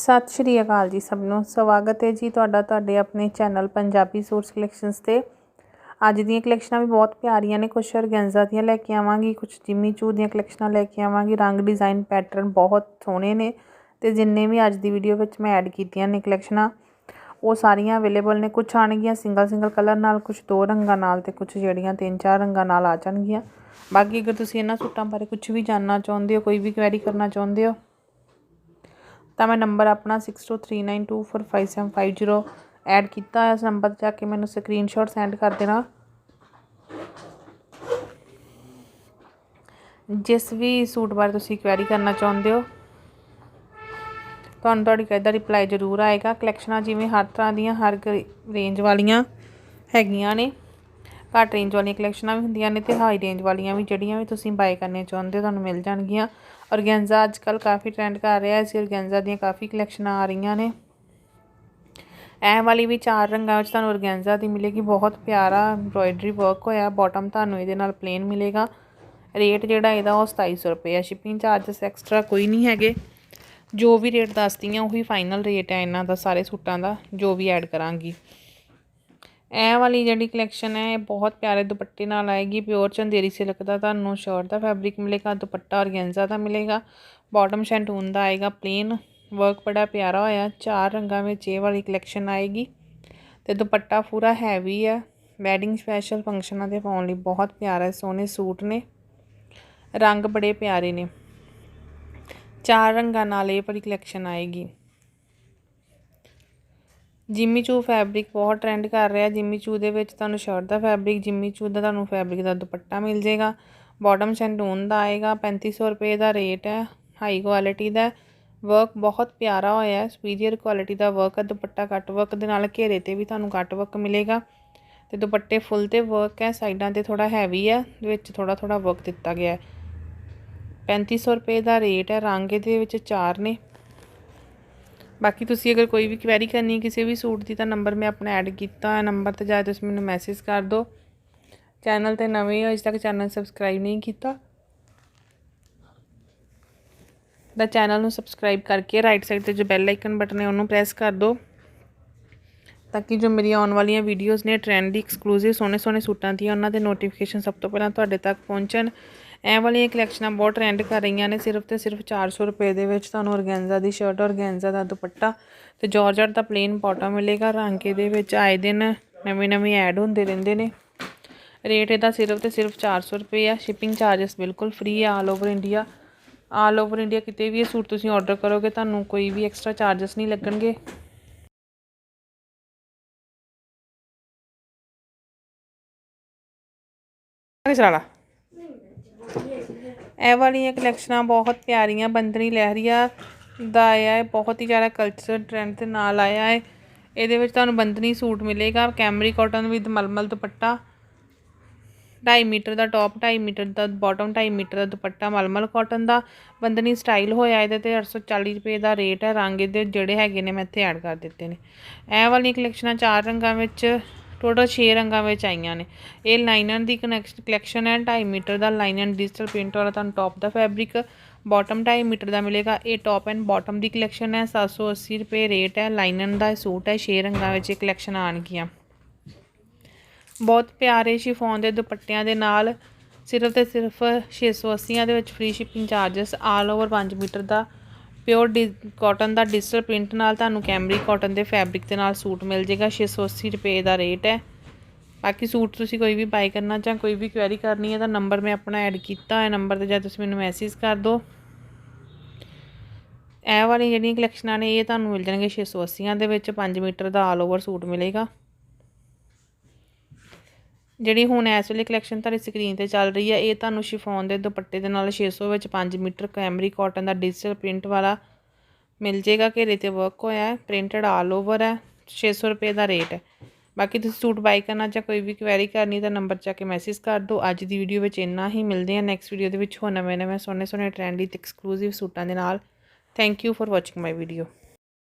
ਸਤਿ ਸ਼੍ਰੀ ਅਕਾਲ ਜੀ ਸਭ ਨੂੰ। ਸਵਾਗਤ ਹੈ ਜੀ ਤੁਹਾਡਾ ਤੁਹਾਡੇ ਆਪਣੇ ਚੈਨਲ ਪੰਜਾਬੀ ਸੂਟਸ ਕਲੈਕਸ਼ਨਸ ਤੇ। ਅੱਜ ਦੀਆਂ ਕਲੈਕਸ਼ਨਾਂ ਵੀ ਬਹੁਤ ਪਿਆਰੀਆਂ ਨੇ। ਕੁਝ ਔਰਗੈਂਜ਼ਾ ਦੀਆਂ ਲੈ ਕੇ ਆਵਾਂਗੀ ਕੁਝ ਜਿਮੀ ਚੂ ਦੀਆਂ ਕਲੈਕਸ਼ਨਾਂ ਲੈ ਕੇ ਆਵਾਂਗੀ। ਰੰਗ ਡਿਜ਼ਾਈਨ ਪੈਟਰਨ ਬਹੁਤ ਸੋਹਣੇ ਨੇ ਤੇ ਜਿੰਨੇ ਵੀ ਅੱਜ ਦੀ ਵੀਡੀਓ ਵਿੱਚ ਮੈਂ ਐਡ ਕੀਤੀਆਂ ਨੇ ਕਲੈਕਸ਼ਨਾਂ, ਉਹ ਸਾਰੀਆਂ ਅਵੇਲੇਬਲ ਨੇ। ਕੁਝ ਆਣਗੀਆਂ ਸਿੰਗਲ ਸਿੰਗਲ ਕਲਰ ਨਾਲ ਕੁਝ ਦੋ ਰੰਗਾਂ ਨਾਲ ਤੇ ਕੁਝ ਜਿਹੜੀਆਂ ਤਿੰਨ, ਚਾਰ ਰੰਗਾਂ ਨਾਲ ਆ ਜਾਣਗੀਆਂ। ਬਾਕੀ ਅਗਰ ਤੁਸੀਂ ਇਹਨਾਂ ਸੂਟਾਂ ਬਾਰੇ ਕੁਝ ਵੀ ਜਾਣਨਾ ਚਾਹੁੰਦੇ ਹੋ, ਕੋਈ ਵੀ ਕੁਐਰੀ ਕਰਨਾ ਚਾਹੁੰਦੇ ਹੋ ਤਾਂ ਮੈਂ ਨੰਬਰ ਆਪਣਾ 6239245750 ਐਡ ਕੀਤਾ ਹੈ ਇਸ ਨੰਬਰ 'ਤੇ ਜਾ ਕੇ ਮੈਨੂੰ ਸਕਰੀਨਸ਼ਾਟ ਸੈਂਡ ਕਰ ਦੇਣਾ। ਜਿਸ ਵੀ ਸੂਟ ਬਾਰੇ ਤੁਸੀਂ ਕੁਐਰੀ ਕਰਨਾ ਚਾਹੁੰਦੇ ਹੋ, ਤੁਹਾਨੂੰ ਤੁਹਾਡੀ ਕਹਿ ਰਿਪਲਾਈ ਜ਼ਰੂਰ ਆਏਗਾ। ਕਲੈਕਸ਼ਨਾਂ ਜਿਵੇਂ ਹਰ ਤਰ੍ਹਾਂ ਦੀਆਂ, ਹਰ ਰੇਂਜ ਵਾਲੀਆਂ ਹੈਗੀਆਂ ਨੇ। ਘੱਟ ਰੇਂਜ ਵਾਲੀਆਂ ਕਲੈਕਸ਼ਨਾਂ ਵੀ ਹੁੰਦੀਆਂ ਨੇ ਤੇ ਹਾਈ ਰੇਂਜ ਵਾਲੀਆਂ ਵੀ, ਜਿਹੜੀਆਂ ਵੀ ਤੁਸੀਂ ਬਾਏ ਕਰਨੇ ਚਾਹੁੰਦੇ ਹੋ, ਤੁਹਾਨੂੰ ਮਿਲ ਜਾਣਗੀਆਂ। ਔਰਗੈਂਜ਼ਾ ਅੱਜ ਕੱਲ ਕਾਫੀ ਟ੍ਰੈਂਡ ਕਰ ਰਿਹਾ ਹੈ, ਇਸ ਔਰਗੈਂਜ਼ਾ ਦੀਆਂ ਕਾਫੀ ਕਲੈਕਸ਼ਨਾਂ ਆ ਰਹੀਆਂ ਨੇ। ਇਹ ਵਾਲੀ ਵੀ ਚਾਰ ਰੰਗਾਂ ਵਿੱਚ ਤੁਹਾਨੂੰ ਔਰਗੈਂਜ਼ਾ ਦੀ ਮਿਲੇਗੀ, ਬਹੁਤ ਪਿਆਰਾ ਐਮਬ੍ਰੋਇਡਰੀ ਵਰਕ ਹੋਇਆ ਬਾਟਮ ਤੁਹਾਨੂੰ ਇਹਦੇ ਨਾਲ ਪਲੇਨ ਮਿਲੇਗਾ। ਰੇਟ ਜਿਹੜਾ ਇਹਦਾ ਉਹ 2700 ਰੁਪਏ ਆ ਸ਼ਿਪਿੰਗ ਚਾਰजेस ਐਕਸਟਰਾ ਕੋਈ ਨਹੀਂ ਹੈਗੇ। ਜੋ ਵੀ ਰੇਟ ਦੱਸਦੀ ਆ ਉਹੀ ਫਾਈਨਲ ਰੇਟ ਹੈ ਇਹਨਾਂ ਦਾ, ਸਾਰੇ ਸੂਟਾਂ ਦਾ, ਜੋ ਵੀ ਐਡ ਕਰਾਂਗੀ। ਇਹ ਵਾਲੀ ਜਿਹੜੀ ਕਲੈਕਸ਼ਨ ਹੈ, ਇਹ ਬਹੁਤ ਪਿਆਰੇ ਦੁਪੱਟੇ ਨਾਲ ਆਏਗੀ ਪਿਓਰ ਚੰਦੇਰੀ ਸਿਲਕ ਦਾ ਤੁਹਾਨੂੰ ਸ਼ਰਟ ਦਾ ਫੈਬਰਿਕ ਮਿਲੇਗਾ, ਦੁਪੱਟਾ ਔਰਗੈਂਜ਼ਾ ਦਾ ਮਿਲੇਗਾ ਬਾਟਮ ਸ਼ੈਂਟੂਨ ਦਾ ਆਏਗਾ ਪਲੇਨ ਵਰਕ ਬੜਾ ਪਿਆਰਾ ਹੋਇਆ, ਚਾਰ ਰੰਗਾਂ ਵਿੱਚ ਇਹ ਵਾਲੀ ਕਲੈਕਸ਼ਨ ਆਏਗੀ ਤੇ ਦੁਪੱਟਾ ਪੂਰਾ ਹੈਵੀ ਆ ਵੈਡਿੰਗ ਸਪੈਸ਼ਲ ਫੰਕਸ਼ਨਾਂ ਤੇ ਪਾਉਣ ਲਈ ਬਹੁਤ ਪਿਆਰਾ ਸੋਹਣੇ ਸੂਟ ਨੇ, ਰੰਗ ਬੜੇ ਪਿਆਰੇ ਨੇ, ਚਾਰ ਰੰਗਾਂ ਨਾਲ ਇਹ ਵਾਲੀ ਕਲੈਕਸ਼ਨ ਆਏਗੀ। ਜਿਮੀ ਚੂ ਫੈਬਰਿਕ ਬਹੁਤ ਟ੍ਰੈਂਡ ਕਰ ਰਿਹਾ। ਜਿਮੀ ਚੂ ਦੇ ਵਿੱਚ ਤੁਹਾਨੂੰ ਸ਼ਰਟ ਦਾ ਫੈਬਰਿਕ ਜਿਮੀ ਚੂ ਦਾ ਤੁਹਾਨੂੰ ਫੈਬਰਿਕ ਦਾ ਦੁਪੱਟਾ ਮਿਲ ਜਾਏਗਾ। ਬਾਟਮ ਸ਼ੈਂਡੂਨ ਦਾ ਆਏਗਾ 3500 ਰੁਪਏ ਦਾ ਰੇਟ ਹੈ ਹਾਈ ਕੁਆਲਿਟੀ ਦਾ ਵਰਕ ਬਹੁਤ ਪਿਆਰਾ ਹੋਇਆ ਸੁਪੀਰੀਅਰ ਕੁਆਲਿਟੀ ਦਾ ਵਰਕ ਹੈ। ਦੁਪੱਟਾ ਕੱਟ ਵਰਕ ਦੇ ਨਾਲ ਘੇਰੇ ਤੇ ਵੀ ਤੁਹਾਨੂੰ ਕੱਟ ਵਰਕ ਮਿਲੇਗਾ। ਤੇ ਦੁਪੱਟੇ ਫੁੱਲ ਤੇ ਵਰਕ ਹੈ, ਸਾਈਡਾਂ ਤੇ ਥੋੜਾ ਹੈਵੀ ਹੈ ਵਿੱਚ ਥੋੜਾ ਥੋੜਾ ਵਰਕ ਦਿੱਤਾ ਗਿਆ ਹੈ। 3500 ਰੁਪਏ ਦਾ ਰੇਟ ਹੈ, ਰੰਗ ਇਹਦੇ ਵਿੱਚ ਚਾਰ ਨੇ। ਬਾਕੀ ਤੁਸੀਂ ਅਗਰ ਕੋਈ ਵੀ ਕੁਐਰੀ ਕਰਨੀ ਕਿਸੇ ਵੀ ਸੂਟ ਦੀ ਤਾਂ ਨੰਬਰ ਮੈਂ ਆਪਣਾ ਐਡ ਕੀਤਾ ਹੈ ਨੰਬਰ ਤੇ ਜਾ ਕੇ ਤੁਸੀਂ ਮੈਨੂੰ ਮੈਸੇਜ ਕਰ ਦਿਓ। ਚੈਨਲ ਤੇ ਨਵੇਂ ਹੋ ਅਜੇ ਤੱਕ ਚੈਨਲ ਸਬਸਕ੍ਰਾਈਬ ਨਹੀਂ ਕੀਤਾ। ਦਾ ਚੈਨਲ ਨੂੰ ਸਬਸਕ੍ਰਾਈਬ ਕਰਕੇ ਰਾਈਟ ਸਾਈਡ ਤੇ ਜੋ ਬੈਲ ਆਈਕਨ ਬਟਨ ਹੈ ਉਹਨੂੰ ਪ੍ਰੈਸ ਕਰ ਦਿਓ। ਤਾਂ ਕਿ ਜੋ ਮੇਰੀਆਂ ਆਉਣ ਵਾਲੀਆਂ ਵੀਡੀਓਜ਼ ਨੇ ਟ੍ਰੈਂਡ ਦੀ ਐਕਸਕਲੂਸਿਵ ਸੋਹਣੇ ਸੋਹਣੇ ਸੂਟਾਂ ਦੀਆਂ, ਉਹਨਾਂ ਦੇ ਨੋਟੀਫਿਕੇਸ਼ਨ ਸਭ ਤੋਂ ਪਹਿਲਾਂ ਤੁਹਾਡੇ ਤੱਕ ਪਹੁੰਚਣ। ਇਹ ਵਾਲੀਆਂ ਕਲੈਕਸ਼ਨਾਂ ਬਹੁਤ ਟ੍ਰੈਂਡ ਕਰ ਰਹੀਆਂ ਨੇ, ਸਿਰਫ ਤੇ ਸਿਰਫ 400 ਰੁਪਏ ਦੇ ਵਿੱਚ ਤੁਹਾਨੂੰ ਔਰਗੈਂਜ਼ਾ ਦੀ ਸ਼ਰਟ ਔਰਗੈਂਜ਼ਾ ਦਾ ਦੁਪੱਟਾ ਤੇ ਜਾਰਜਟ ਦਾ ਪਲੇਨ ਪੋਟਾ ਮਿਲੇਗਾ। ਰਾਂਕੇ ਦੇ ਵਿੱਚ ਆਏ ਦਿਨ ਨਵੇਂ ਨਵੇਂ ਐਡ ਹੁੰਦੇ ਰਹਿੰਦੇ ਨੇ। ਰੇਟ ਇਹਦਾ ਸਿਰਫ ਤੇ ਸਿਰਫ 400 ਰੁਪਏ ਆ। ਸ਼ਿਪਿੰਗ ਚਾਰजेस ਬਿਲਕੁਲ ਫ੍ਰੀ ਆ all over India all over India ਕਿਤੇ ਵੀ ਇਹ ਸੂਟ ਤੁਸੀਂ ਆਰਡਰ ਕਰੋਗੇ, ਤੁਹਾਨੂੰ ਕੋਈ ਵੀ ਐਕਸਟਰਾ ਚਾਰजेस ਨਹੀਂ ਲੱਗਣਗੇ। ਕਿਸ ਰਾਲਾ ਇਹ ਵਾਲੀਆਂ ਕਲੈਕਸ਼ਨਾਂ ਬਹੁਤ ਪਿਆਰੀਆਂ ਬੰਦਨੀ ਲਹਿਰੀਆ ਦਾ ਆਇਆ ਹੈ, ਬਹੁਤ ਹੀ ਜ਼ਿਆਦਾ ਕਲਚਰ ਟ੍ਰੈਂਡ ਦੇ ਨਾਲ ਆਇਆ ਹੈ। ਇਹਦੇ ਵਿੱਚ ਤੁਹਾਨੂੰ ਬੰਦਨੀ ਸੂਟ ਮਿਲੇਗਾ cambric cotton with mulmul dupatta 2.5 metre the top 2.5 metre ਦਾ ਬਾਟਮ 2.5 ਮੀਟਰ ਦਾ ਦੁਪੱਟਾ ਮਲਮਲ ਕਾਟਨ ਦਾ। ਬੰਦਨੀ ਸਟਾਈਲ ਹੋਇਆ ਇਹਦੇ ਤੇ 840 ਰੁਪਏ ਦਾ ਰੇਟ ਹੈ, ਰੰਗ ਇਹਦੇ ਜਿਹੜੇ ਹੈਗੇ ਨੇ, ਮੈਂ ਇੱਥੇ ਐਡ ਕਰ ਦਿੱਤੇ ਨੇ। ਇਹ ਵਾਲੀਆਂ ਕਲੈਕਸ਼ਨਾਂ ਚਾਰ ਰੰਗਾਂ ਵਿੱਚ ਟੋਟਲ 6 ਰੰਗਾਂ ਵਿੱਚ ਆਈਆਂ ਨੇ। ਇਹ ਲਾਈਨਰ ਦੀ ਕਲੈਕਸ਼ਨ ਹੈ। 2.5 ਮੀਟਰ ਦਾ ਲਾਈਨਰ ਡਿਜੀਟਲ ਪ੍ਰਿੰਟ ਵਾਲਾ ਤੁਹਾਨੂੰ ਟੌਪ ਦਾ ਫੈਬਰਿਕ ਬਾਟਮ 2.5 ਮੀਟਰ ਦਾ ਮਿਲੇਗਾ। ਇਹ ਟੌਪ ਐਂਡ ਬਾਟਮ ਦੀ ਕਲੈਕਸ਼ਨ ਹੈ। 780 ਰੁਪਏ ਰੇਟ ਹੈ। ਲਾਈਨਰ ਦਾ ਸੂਟ ਹੈ। 6 ਰੰਗਾਂ ਵਿੱਚ ਇਹ ਕਲੈਕਸ਼ਨ ਆਣਗੀਆਂ ਬਹੁਤ ਪਿਆਰੇ ਸ਼ਿਫੋਨ ਦੇ ਦੁਪੱਟਿਆਂ ਦੇ ਨਾਲ ਸਿਰਫ ਤੇ ਸਿਰਫ 680 ਦੇ ਵਿੱਚ free shipping charges all over 5 metre ਦਾ ਪਿਓਰ ਡਿ ਕਾਟਨ ਦਾ ਡਿਜੀਟਲ ਪ੍ਰਿੰਟ ਨਾਲ ਤੁਹਾਨੂੰ ਕੈਮਰੀ ਕਾਟਨ ਦੇ ਫੈਬਰਿਕ ਦੇ ਨਾਲ ਸੂਟ ਮਿਲ ਜਾਏਗਾ 680 ਰੁਪਏ ਦਾ ਰੇਟ ਹੈ। ਬਾਕੀ ਸੂਟ ਤੁਸੀਂ ਕੋਈ ਵੀ ਬਾਈ ਕਰਨਾ ਜਾਂ ਕੋਈ ਵੀ ਕੁਐਰੀ ਕਰਨੀ ਹੈ ਤਾਂ ਨੰਬਰ ਮੈਂ ਆਪਣਾ ਐਡ ਕੀਤਾ ਹੈ ਨੰਬਰ ਤੇ ਜਾਂ ਤੁਸੀਂ ਮੈਨੂੰ ਮੈਸੇਜ ਕਰ ਦਿਓ। ਇਹ ਵਾਲੀ ਜਿਹੜੀਆਂ ਕਲੈਕਸ਼ਨਾਂ ਨੇ, ਇਹ ਤੁਹਾਨੂੰ ਮਿਲ ਜਾਣਗੇ 680 ਦੇ ਵਿੱਚ 5 ਮੀਟਰ ਦਾ ਆਲ ਓਵਰ ਸੂਟ ਮਿਲੇਗਾ। ਜਿਹੜੀ ਹੁਣ ਇਸ ਵੇਲੇ ਕਲੈਕਸ਼ਨ ਤੁਹਾਡੀ ਸਕਰੀਨ ਤੇ ਚੱਲ ਰਹੀ ਹੈ ਇਹ ਤੁਹਾਨੂੰ ਸ਼ਿਫੋਨ ਦੇ ਦੁਪੱਟੇ ਦੇ ਨਾਲ 600 ਵਿੱਚ 5 ਮੀਟਰ ਕੈਮਰੀ ਕਾਟਨ ਦਾ ਡਿਜੀਟਲ ਪ੍ਰਿੰਟ ਵਾਲਾ ਮਿਲ ਜੇਗਾ ਘੇਰੇ ਤੇ ਵਰਕ ਹੋਇਆ ਹੈ ਪ੍ਰਿੰਟਡ ਆਲ ਓਵਰ ਹੈ 600 ਰੁਪਏ ਦਾ ਰੇਟ ਹੈ। ਬਾਕੀ ਤੁਸੀਂ ਸੂਟ ਬਾਈ ਕਰਨਾ ਜਾਂ ਕੋਈ ਵੀ ਕੁਐਰੀ ਕਰਨੀ ਤਾਂ ਨੰਬਰ ਚਾ ਕੇ ਮੈਸੇਜ ਕਰ ਦਿਓ। ਅੱਜ ਦੀ ਵੀਡੀਓ ਵਿੱਚ ਇੰਨਾ ਹੀ, ਮਿਲਦੇ ਹਾਂ ਨੈਕਸਟ ਵੀਡੀਓ ਦੇ ਵਿੱਚ ਹੋਰ ਨਵੇਂ ਨਵੇਂ ਸੋਹਣੇ ਸੋਹਣੇ ਟ੍ਰੈਂਡੀ ਤੇ ਐਕਸਕਲੂਸਿਵ ਸੂਟਾਂ ਦੇ ਨਾਲ। Thank you for watching my video